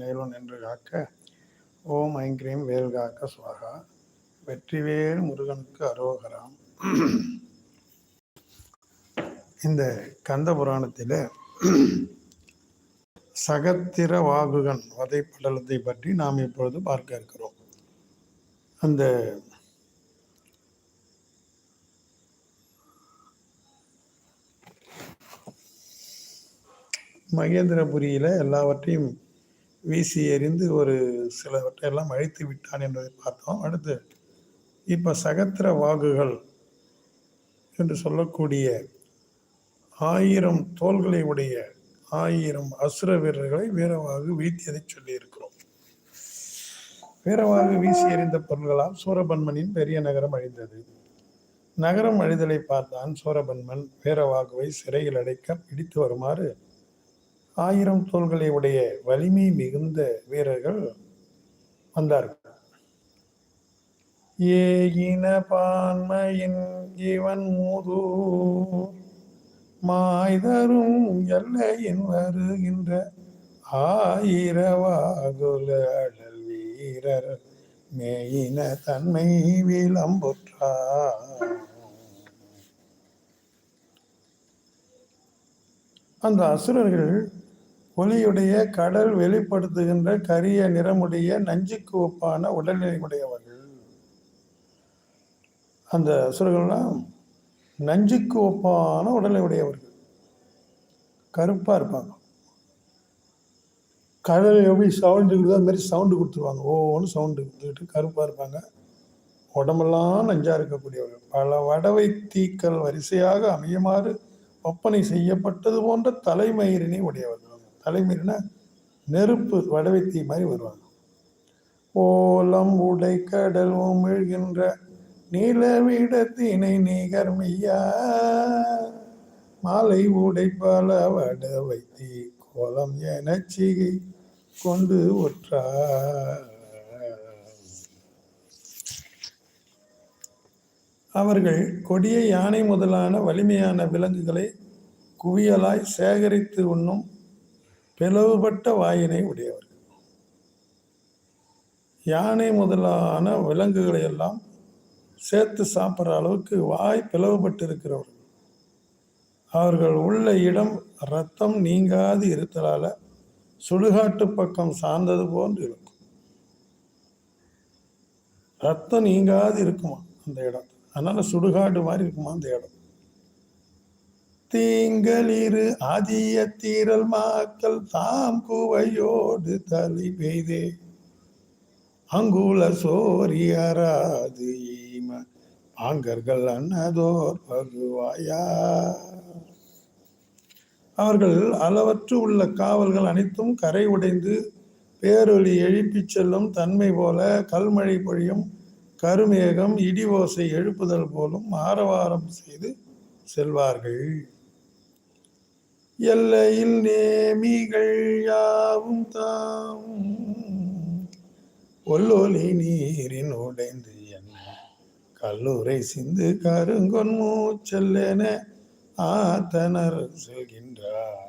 நேலும் நின்று காக்க ஓம் ஐங்கிரீம் வேல் காக்க சுவாகா. வெற்றிவேல் முருகனுக்கு அரோகராம். இந்த கந்த புராணத்தில் சகத்திர வாகுகன் வதை படலத்தை பற்றி நாம் இப்பொழுது பார்க்க இருக்கிறோம். அந்த மகேந்திரபுரியில் எல்லாவற்றையும் வீசி எறிந்து ஒரு சிலவற்றையெல்லாம் அழித்து விட்டான் என்பதை பார்த்தோம். அடுத்து இப்போ சகத்திர வாகுகள் என்று சொல்லக்கூடிய ஆயிரம் தோள்களை உடைய ஆயிரம் அசுர வீரர்களை வீரவாகு வீழ்த்தியதை சொல்லியிருக்கிறோம். வீரவாகு வீசி எறிந்த பொருள்களால் சூரபன்மனின் பெரிய நகரம் அழிந்தது. நகரம் அழிதலை பார்த்தான் சூரபன்மன் வீரவாகுவை சிறையில் அடைக்க பிடித்து வருமாறு ஆயிரம் தோள்களை உடைய வலிமை மிகுந்த வீரர்கள் வந்தார்கள். ஏகின பான்மையின் இவன் மூதூ மாய்தரும் எல்லையின் வருகின்ற ஆயிரவாகுல அடல் வீரர் மேயின தன்மை விளம்புற்றார். அந்த அசுரர்கள் ஒளியுடைய கடல் வெளிப்படுத்துகின்ற கரிய நிறமுடைய நஞ்சுக்கு ஒப்பான உடல்நிலையுடையவர்கள். அந்த அசுரர்கள்லாம் நஞ்சுக்கு ஒப்பான உடல்நிலையுடையவர்கள். உடையவர்கள் கருப்பாக இருப்பாங்க. கடல் எப்படி சவுண்டு கொடுத்தோ அது மாதிரி சவுண்டு கொடுத்துருவாங்க. ஓன்னு சவுண்டு கொடுத்துக்கிட்டு கருப்பாக இருப்பாங்க. உடம்பெல்லாம் நஞ்சாக இருக்கக்கூடியவர்கள். பல வடவை தீக்கள் வரிசையாக அமையுமாறு ஒப்பனை செய்யப்பட்டது போன்ற தலைமயிரினை உடையவர்கள். தலைமயிரினா நெருப்பு வடவை தீ மாதிரி வருவாங்க. ஓலம் உடை கடல் உமிழ்கின்ற நீலவிடத்தினை நீகர் மெய்யா. மாலை உடைப்பால வட வைத்தி கோலம் என சிகை கொண்டு ஒற்றார் அவர்கள் கொடிய யானை முதலான வலிமையான விலங்குகளை குவியலாய் சேகரித்து உண்ணும் பிளவுபட்ட வாயினை உடையவர்கள். யானை முதலான விலங்குகளை எல்லாம் சேர்த்து சாப்பிட்ற அளவுக்கு வாய் பிளவுபட்டு இருக்கிறவர்கள் அவர்கள் உள்ள இடம் ரத்தம் நீங்காது இருத்தலால் சுடுகாட்டு பக்கம் சார்ந்தது போன்று இருக்கும். ரத்தம் நீங்காது இருக்குமா அந்த இடம்? அதனால் சுடுகாடு மாதிரி இருக்குமா அந்த இடம்? தீங்களிரு அதிய தீரல் மாக்கள் தாம் குவையோடு தலை பெய்தே. அங்குல சோரி அறாது ஈம பாங்கர்கள் அன்னதோர் பகுவாயா. அவர்கள் அளவற்று உள்ள காவல்கள் அனைத்தும் கரை உடைந்து பேரொலி எழுப்பிச் செல்லும் தன்மை போல கல்மழை பொழியும் கருமேகம் இடி ஓசை எழுப்புதல் போலும் ஆரவாரம் செய்து செல்வார்கள். எல்லையில் நேமிகள் யாவும் தாவும் ஒல்லொலி நீரின் உடைந்து என்ன கல்லூரை சிந்து கருங்கொன் மூச்செல்லென ஆத்தனர் செல்கின்றார்.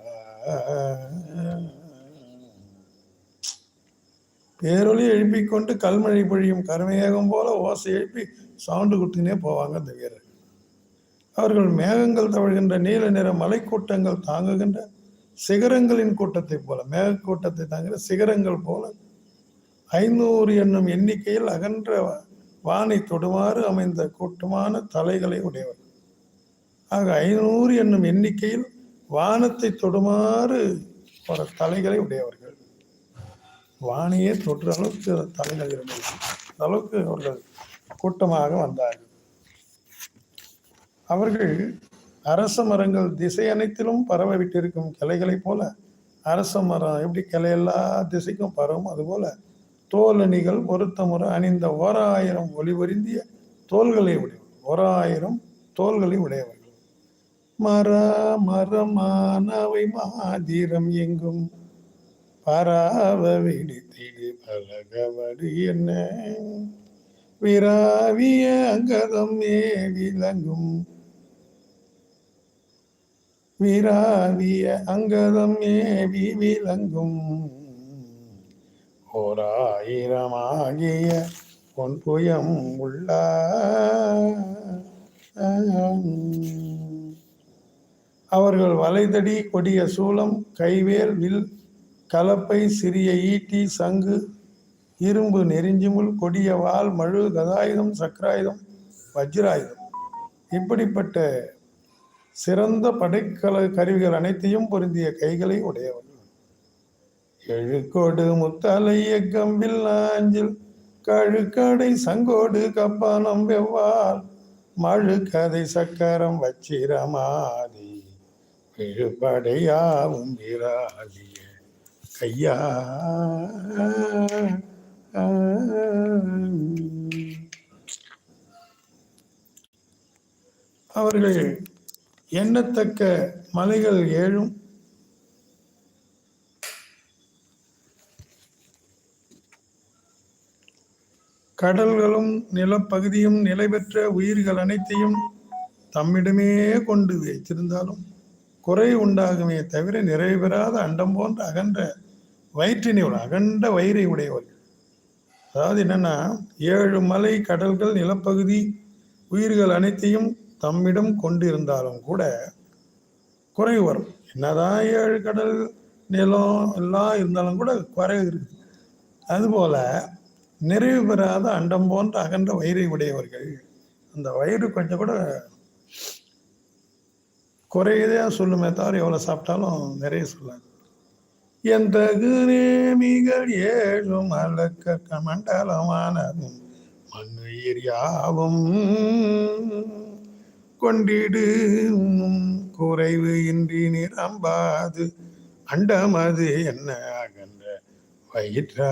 பேரொலி எழுப்பிக்கொண்டு கல்மழை பொழியும் கருமையகம் போல ஓசை எழுப்பி சவுண்டு கொடுத்துனே போவாங்க அந்த வீரர்கள். அவர்கள் மேகங்கள் தவழ்கின்ற நீல நிற மலைக்கூட்டங்கள் தாங்குகின்ற சிகரங்களின் கூட்டத்தை போல மேகக்கூட்டத்தை தாங்குகிற சிகரங்கள் போல ஐநூறு என்னும் எண்ணிக்கையில் அகன்ற வானை தொடுமாறு அமைந்த கூட்டமான தலைகளை உடையவர். ஆக ஐநூறு என்னும் எண்ணிக்கையில் வானத்தை தொடுமாறு பல தலைகளை உடையவர்கள். வானையே தொற்று அளவுக்கு தலைகள் இருந்தது. அந்த அளவுக்கு அவர்கள் கூட்டமாக வந்தார்கள். அவர்கள் அரச மரங்கள் திசை அனைத்திலும் பரவ விட்டிருக்கும் கிளைகளைப் போல அரச மரம் எப்படி கிளை எல்லா திசைக்கும் பரவும்? அதுபோல தோலணிகள் பொருத்த முறை அணிந்த ஓராயிரம் ஒளிபொருந்திய தோள்களை உடையவர் ஓராயிரம் தோள்களை உடையவர்கள். மர மரமானவை மாதிரம் எங்கும்? பராவ விடுத்திடு பலகவடு என்ன? விராவிய அங்கதம் ஏ விளங்கும். விராவிய அங்கதம் ஏவி விளங்கும். ஓர் ஆயிரமாகிய பொன்புயம் உள்ள அவர்கள் வலைதடி கொடிய சூலம் கைவேல் வில் கலப்பை சிறிய ஈட்டி சங்கு இரும்பு நெறிஞ்சிமுள் கொடிய வால் மழு கதாயுதம் சக்கராயுதம் வஜ்ராயுதம். இப்படிப்பட்ட சிறந்த படைக்கல கருவிகள் அனைத்தையும் பொருந்திய கைகளை உடையவர்கள் எழுக்கோடு முத்தலைய கம்பில் நாஞ்சில் கழுக்கடை சங்கோடு கப்பானம் வெவ்வால் மழு கதை சக்கரம் வச்சிரமாதி விழுபடையாவும் விராதிய கையா. அவர்கள் எண்ணத்தக்க மலைகள் ஏழும். கடல்களும் நிலப்பகுதியும் நிலை பெற்ற உயிர்கள் அனைத்தையும் தம்மிடமே கொண்டு வைத்திருந்தாலும் குறை உண்டாகுமே தவிர நிறைவு பெறாத அண்டம் போன்ற அகன்ற வயிற்றினை உடைய- அகண்ட வயிறை உடையவர்கள் அதாவது என்னன்னா ஏழு மலை கடல்கள் நிலப்பகுதி உயிர்கள் அனைத்தையும் தம்மிடம் கொண்டிருந்தாலும் கூட குறைவு வரும். என்னதான் ஏழு கடல் நிலம் எல்லாம் இருந்தாலும் கூட குறைவு இருக்கு அதுபோல் நிறைவு பெறாத அண்டம் போன்ற அகன்ற வயிறை உடையவர்கள் அந்த வயிறு கொஞ்சம் கூட குறையதே சொல்லுமே தவிர எவ்வளோ சாப்பிட்டாலும் நிறைய சொல்லாது. என் தகுநேமிகள் ஏழும் அலக்க மண்டலமானதும் மண்ணுயிர் யாவும் கொண்டிடு. குறைவு இன்றி நிரம்பாது. அண்டமது என்ன அகன்ற வயிற்றா?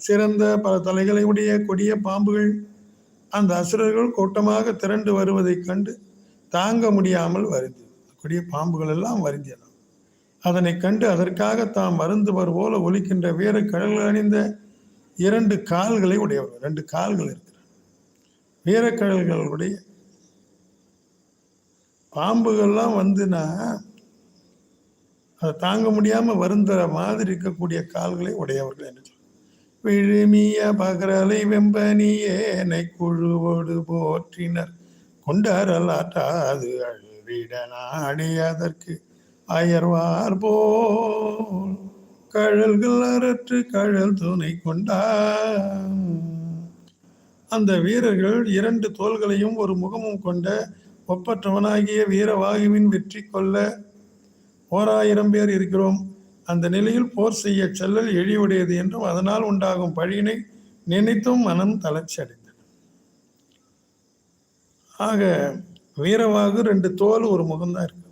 சிறந்த பல தலைகளை உடைய கொடிய பாம்புகள் அந்த அசுரர்கள் கூட்டமாக திரண்டு வருவதைக் கண்டு தாங்க முடியாமல் வருது கொடிய பாம்புகள் எல்லாம் வருந்தியன அதனை கண்டு அதற்காக தாம் மருந்துவர் போல ஒலிக்கின்ற வீர கடல்கள் அணிந்த இரண்டு கால்களை உடையவர். ரெண்டு கால்கள் இருக்கு. வீரக்கடல்களுடைய பாம்புகள்லாம் வந்துன்னா அதை தாங்க முடியாமல் வருந்துற மாதிரி இருக்கக்கூடிய கால்களை உடையவர்கள் என்று விழுமிய பகரலை வெம்பனியேனை குழுவோடு போற்றினர். கொண்டாரலாற்றாது அழுவிட நாடி அதற்கு அயர்வார் போல். கழல்கள் அரற்று கழல் துணை கொண்டார் அந்த வீரர்கள் இரண்டு தோள்களையும் ஒரு முகமும் கொண்ட ஒப்பற்றவனாகிய வீரவாயுவின் வெற்றி கொள்ள ஓராயிரம் பேர் இருக்கிறோம். அந்த நிலையில் போர் செய்ய செல்லல் எழிவுடையது என்றும் அதனால் உண்டாகும் பழியினை நினைத்தும் மனம் தளர்ச்சி அடைந்தது ஆக வீரவாகு ரெண்டு தோல் ஒரு முகம்தான் இருக்குது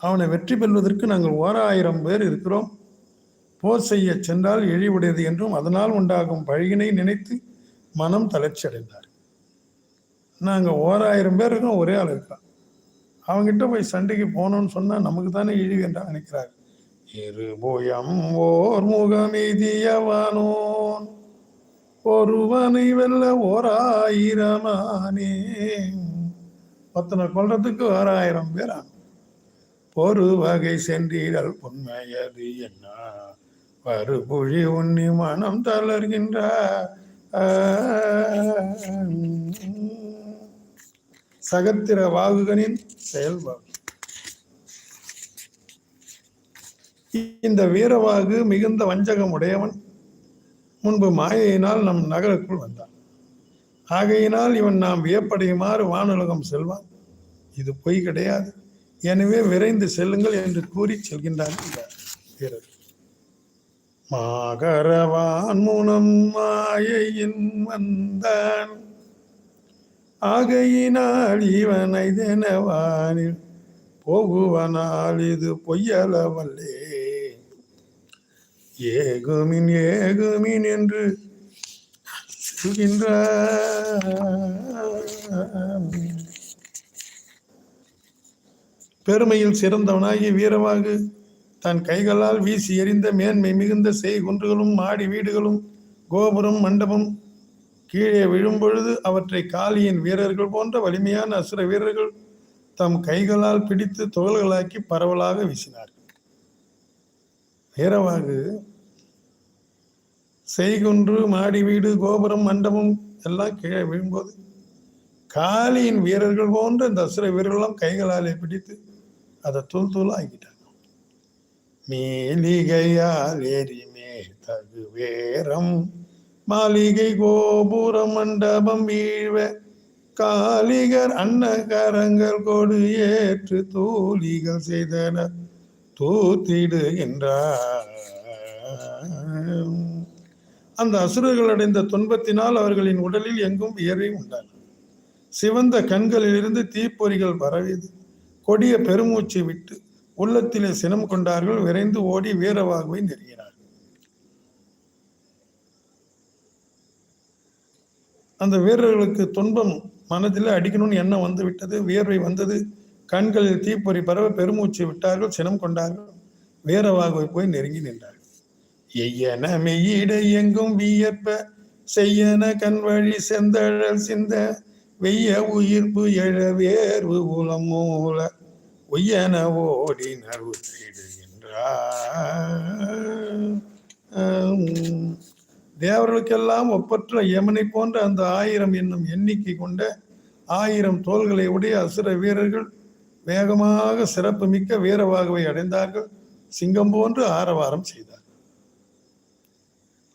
அவனை வெற்றி பெறுவதற்கு நாங்கள் ஓராயிரம் பேர் இருக்கிறோம். போர் செய்ய சென்றால் எழிவுடையது என்றும் அதனால் உண்டாகும் பழியினை நினைத்து மனம் தளர்ச்சி அடைந்தார் நாங்கள் ஓராயிரம் பேர் இருக்கோம் ஒரே ஆள் இருக்கான். அவங்ககிட்ட போய் சண்டைக்கு போனோம்னு சொன்னால் நமக்கு தானே இழிவு என்று நினைக்கிறார் இருபோயம் ஓர் முகமெய்தியவானோன் ஒருவனை வெல்ல ஓர் ஆயிரமானே கொள்றதுக்கு ஓராயிரம் பேர் ஆகும். ஒரு வகை சென்றீர்கள் உண்மையது என்ன? வறுபுழி உன்னி மனம் தளர்கின்றார். சகத்திர வாகுகனின் செயல்பாடு. இந்த வீரவாகு மிகுந்த வஞ்சகம் உடையவன். முன்பு மாயையினால் நம் நகருக்குள் வந்தான். ஆகையினால் இவன் நாம் வியப்படையுமாறு வானுலகம் செல்வான். இது பொய் கிடையாது. எனவே விரைந்து செல்லுங்கள் என்று கூறி செல்கின்றான் இந்த வீரர். மாகரவான் முனம் மாயையின் வந்தான். ஆகையினால் இவனை தினவானில் போகுவனால் இது பொய்யலவல்லே ஏகுமின் ஏகுமின் என்று சொல்கின்றார் பெருமையில் சிறந்தவனாகி வீரவாகு தன் கைகளால் வீசி எறிந்த மேன்மை மிகுந்த செய் குன்றுகளும் மாடி வீடுகளும் கோபுரம் மண்டபம் கீழே விழும்பொழுது அவற்றை காளியின் வீரர்கள் போன்ற வலிமையான அசுர வீரர்கள் தம் கைகளால் பிடித்து துகள்களாக்கி பரவலாக வீசினார்கள். வீரவாகு செய்குன்று மாடி வீடு கோபுரம் மண்டபம் எல்லாம் கீழே விழும்போது காளியின் வீரர்கள் போன்ற இந்த அசுர வீரர்களும் கைகளாலே பிடித்து அதை தூள் தூள் மேலிகையால் எரிமே தகு வேரம். மாளிகை கோபுர மண்டபம் வீழ்வ காளிகர் அன்னகரங்கள் கொடு ஏற்று தூளிகள் செய்தன தூத்திடுகின்றார் அந்த அசுரர்கள் அடைந்த துன்பத்தினால் அவர்களின் உடலில் எங்கும் வியர்வை உண்டான சிவந்த கண்களிலிருந்து தீப்பொறிகள் பரவியது. கொடிய பெருமூச்சு விட்டு உள்ளத்திலே சினம் கொண்டார்கள் விரைந்து ஓடி வீரவாகுவை நெருங்கினார்கள். அந்த வீரர்களுக்கு துன்பம் மனதில் அடிக்கணும்னு எண்ணம் வந்து விட்டது வியர்வை வந்தது கண்களில் தீப்பொறி பரவ பெருமூச்சு விட்டார்கள் சினம் கொண்டார்கள் வீரவாகுவை போய் நெருங்கி நின்றார்கள். எய்யன மெய்யிட எங்கும் வியப்ப செய்யன கண் வழி செந்தழல் சிந்த வெய்ய உயிர்ப்பு எழ வேர்வு உலம் மூல ஒய்யன ஓடி நறுத்திடுகின்றார் தேவர்களுக்கெல்லாம் ஒப்பற்ற யமனை போன்ற அந்த ஆயிரம் என்னும் எண்ணிக்கை கொண்ட ஆயிரம் தோள்களை உடைய அசுர வீரர்கள் வேகமாக சிறப்பு மிக்க வீரவாகவை அடைந்தார்கள். சிங்கம் போன்று ஆரவாரம் செய்தார்.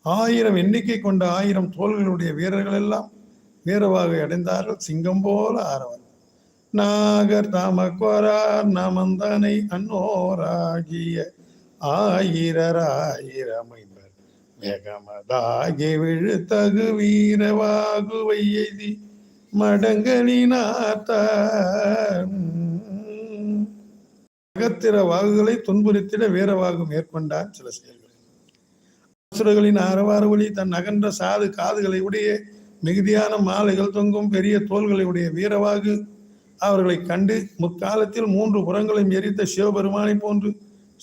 ஆயிரம் எண்ணிக்கை கொண்ட ஆயிரம் தோள்களுடைய வீரர்கள் எல்லாம் வீரவாகவை அடைந்தார்கள். சிங்கம் போல ஆரவாரம். நாகர் தாமக்கோரார் நமந்தனை அன்னோராகிய ஆயிரராயிரமைவர் மேகமதாகி விழுத்தகு வீரவாகுவை எய்தி மடங்களினாத்தார் அகத்திர வாகுகளை துன்புறுத்திட வீரவாகு மேற்கொண்டார் சில செயல்கள். அசுரர்களின் ஆரவார ஒளி தன் அகன்ற சாது காதுகளை உடைய மிகுதியான மாலைகள் தொங்கும் பெரிய தோள்களை உடைய வீரவாகு அவர்களை கண்டு முற்காலத்தில் மூன்று புறங்களையும் எரித்த சிவபெருமானை போன்று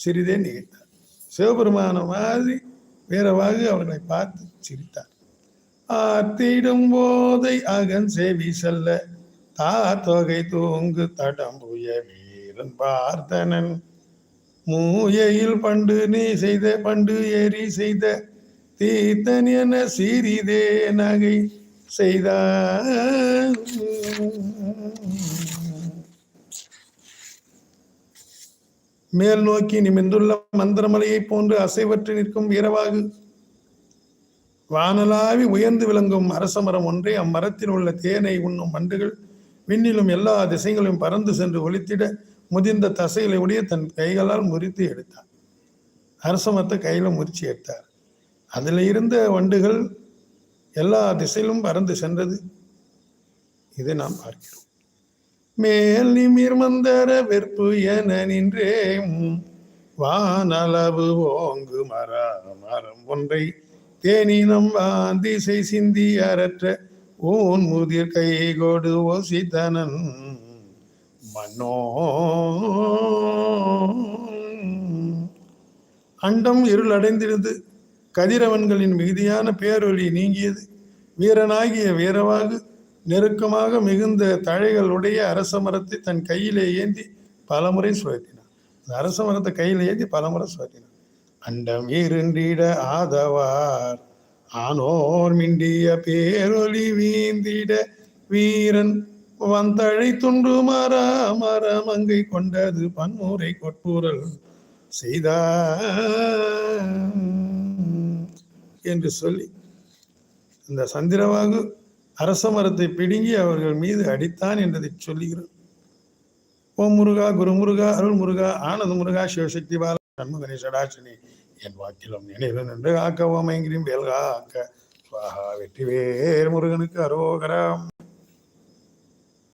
சிறிதே நிகழ்த்தார் சிவபெருமான மாதிரி வேறவாக அவர்களை பார்த்து சிரித்தார். ஆத்திடும் போதை அகன் சேவி செல்ல தா தொகை தூங்கு தடம்புய வீரன் பார்த்தனன். மூயையில் பண்டு நீ செய்த பண்டு ஏறி செய்த தீத்தன் என சிறிதே நகை. செய்தார் மேல் நோக்கி நிமிர்ந்துள்ள மந்திரமலையைப் போன்று அசைவற்று நிற்கும் வீரவாகு. வானலாவி உயர்ந்து விளங்கும் அரச மரம் ஒன்றே அம்மரத்தில் உள்ள தேனை உண்ணும் வண்டுகள் விண்ணிலும் எல்லா திசைகளையும் பறந்து சென்று ஒழித்திட முதிர்ந்த தசைகளை உடைய தன் கைகளால் முறித்து எடுத்தார். அரச மரத்தை கையில முறிச்சு எடுத்தார். அதில் இருந்த வண்டுகள் எல்லா திசையிலும் பறந்து சென்றது. இதை நாம் பார்க்கிறோம். மேல் நிமிர் மந்தர வெற்பு என நின்றே வானளவு ஓங்கு மர மரம் ஒன்றை தேனினம் வாந்திசை சிந்தி அரற்ற ஊன் முதிர் கை கொடு ஓசித்தனன் மன்னோ. அண்டம் இருளடைந்திருந்து கதிரவன்களின் மிகுதியான பேரொழி நீங்கியது. வீரனாகிய வீரவாகு நெருக்கமாக மிகுந்த தழைகளுடைய அரச மரத்தை தன் கையிலே ஏந்தி பலமுறை சுழற்றினான். அந்த அரச மரத்தை கையில் ஏந்தி பலமுறை சுழற்றினான். அண்டம் இருண்டிட ஆதவார் ஆனோர் மிண்டிய பேரொலி வீந்திட வீரன் வந்தழை துண்டு மர மரமங்கை கொண்டது பன்முறை கொட்பூரல் செய்தார் என்று சொல்லி இந்த சந்திரவாகு அரச மரத்தை பிடுங்கி அவர்கள் மீது அடித்தான் என்றதை சொல்லுகிறோம் ஓம் முருகா குரு முருகா அருள் முருகா ஆனந்த முருகா சிவசக்தி பால சண்முகனே சடாசினி என் வாக்கிலும் நினைவு நின்று ஆக்க ஓமைங்கிரியும் வேல்கா ஆக்க சுவாகா வெற்றிவேர் முருகனுக்கு அரோகரம்.